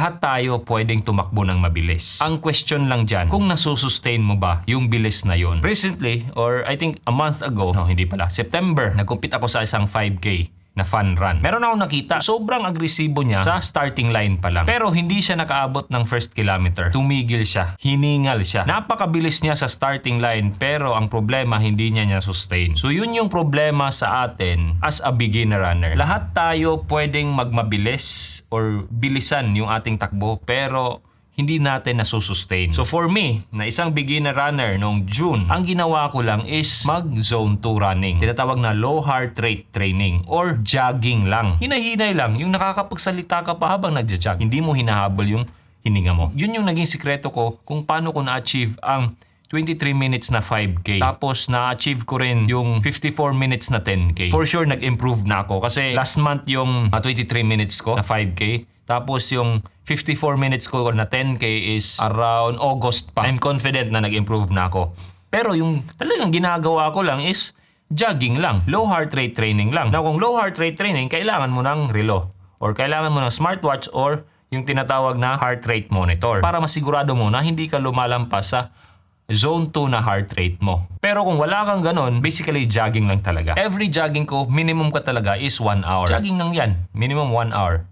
lahat tayo pwedeng tumakbo ng mabilis. Ang question lang dyan, kung nasusustain mo ba yung bilis na yon. Recently, or I think a month ago, no, hindi pala, September, nagkumpit ako sa isang 5K na fun run. Meron akong nakita, sobrang agresibo niya sa starting line pa lang. Pero hindi siya nakaabot ng first kilometer. Tumigil siya. Hiningal siya. Napakabilis niya sa starting line pero ang problema hindi niya niya sustain. So yun yung problema sa atin as a beginner runner. Lahat tayo pwedeng magmabilis or bilisan yung ating takbo pero hindi natin nasusustain. So for me, na isang beginner runner noong June, ang ginawa ko lang is mag zone 2 running. Tinatawag na low heart rate training or jogging lang. Hinahinay lang, yung nakakapagsalita ka pa habang nagja-jog. Hindi mo hinahabol yung hininga mo. Yun yung naging sikreto ko kung paano ko na-achieve ang 23 minutes na 5K. Tapos na-achieve ko rin yung 54 minutes na 10K. For sure, nag-improve na ako. Kasi last month yung ah, 23 minutes ko na 5K. Tapos yung 54 minutes ko na 10K is around August pa. I'm confident na nag-improve na ako. Pero yung talagang ginagawa ko lang is jogging lang. Low heart rate training lang. Now kung low heart rate training, kailangan mo ng relo. Or kailangan mo ng smartwatch or yung tinatawag na heart rate monitor. Para masigurado mo na hindi ka lumalampas sa zone 2 na heart rate mo. Pero kung wala kang ganun, basically jogging lang talaga. Every jogging ko, minimum ka talaga is 1 hour. Jogging lang yan. Minimum 1 hour.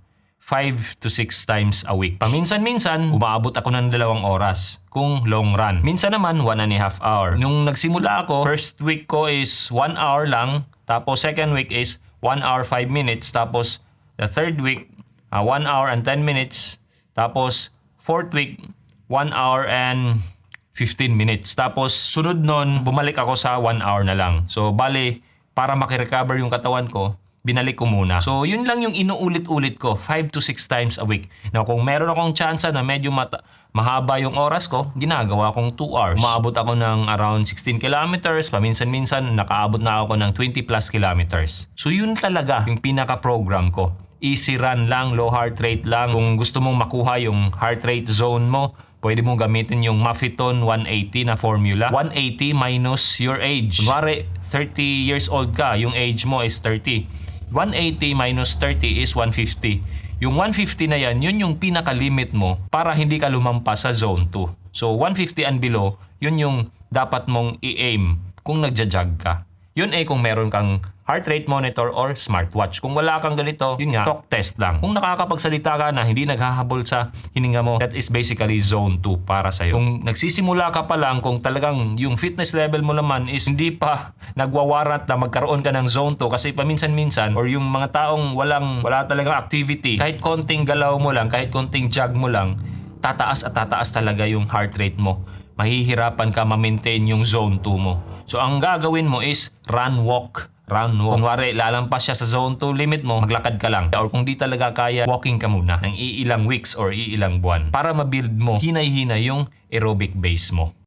5 to 6 times a week. Paminsan-minsan, umaabot ako ng dalawang oras kung long run. Minsan naman, 1 and a half hour. Nung nagsimula ako, first week ko is 1 hour lang. Tapos second week is 1 hour 5 minutes. Tapos the third week, 1 hour and 10 minutes. Tapos fourth week, 1 hour and 15 minutes. Tapos sunod nun, bumalik ako sa 1 hour na lang. So bali, para makirecover yung katawan ko, binalik ko muna. So yun lang yung inuulit-ulit ko, 5 to 6 times a week. Now kung meron akong chance na medyo mata- mahaba yung oras ko, ginagawa kong 2 hours. Maabot ako ng around 16 kilometers, paminsan-minsan nakaabot na ako ng 20 plus kilometers. So yun talaga yung pinaka-program ko. Easy run lang, low heart rate lang. Kung gusto mong makuha yung heart rate zone mo, pwede mong gamitin yung Mafiton 180 na formula. 180 minus your age. Kunwari, 30 years old ka, yung age mo is 30. 180 minus 30 is 150. Yung 150 na yan, yun yung pinaka-limit mo para hindi ka lumampas sa zone 2. So 150 and below, yun yung dapat mong i-aim kung nagja-jog ka. Yun eh kung meron kang heart rate monitor or smartwatch. Kung wala kang ganito, yun nga, talk test lang. Kung nakakapagsalita ka na hindi naghahabol sa hininga mo, that is basically zone 2 para sa'yo. Kung nagsisimula ka pa lang, kung talagang yung fitness level mo naman is hindi pa nagwawarat na magkaroon ka ng zone 2 kasi paminsan-minsan or yung mga taong walang, wala talagang activity, kahit konting galaw mo lang, kahit konting jog mo lang, tataas at tataas talaga yung heart rate mo. Mahihirapan ka ma-maintain yung zone 2 mo. So ang gagawin mo is run walk. Run walk. Kunwari, lalampas siya sa zone 2 limit mo, maglakad ka lang. Or kung di talaga kaya, walking ka muna ng iilang weeks or iilang buwan para ma-build mo hinay-hinay yung aerobic base mo.